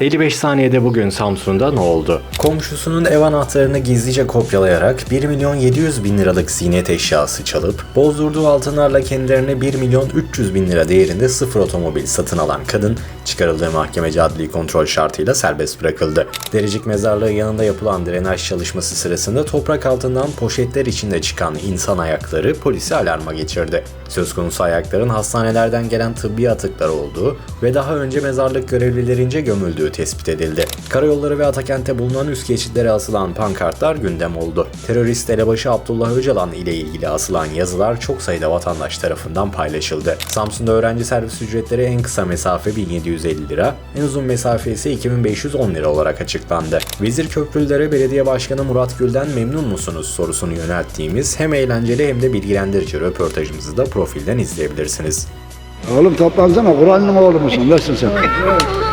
55 saniyede bugün Samsun'da ne oldu? Komşusunun ev anahtarını gizlice kopyalayarak 1 milyon 700 bin liralık ziynet eşyası çalıp bozdurduğu altınlarla kendilerine 1 milyon 300 bin lira değerinde sıfır otomobil satın alan kadın çıkarıldığı mahkemece adli kontrol şartıyla serbest bırakıldı. Derecik mezarlığı yanında yapılan drenaj çalışması sırasında toprak altından poşetler içinde çıkan insan ayakları polisi alarma geçirdi. Söz konusu ayakların hastanelerden gelen tıbbi atıklar olduğu ve daha önce mezarlık görevlilerince gömüldüğü tespit edildi. Karayolları ve Atakent'te bulunan üst geçitlere asılan pankartlar gündem oldu. Terörist elebaşı Abdullah Öcalan ile ilgili asılan yazılar çok sayıda vatandaş tarafından paylaşıldı. Samsun'da öğrenci servis ücretleri en kısa mesafe 1750 lira, en uzun mesafe ise 2510 lira olarak açıklandı. Vezir Köprülülere Belediye Başkanı Murat Gül'den memnun musunuz sorusunu yönelttiğimiz hem eğlenceli hem de bilgilendirici röportajımızı da profilden izleyebilirsiniz. Oğlum toplansana Kur'an'ın oğlu musun? Nesin sen?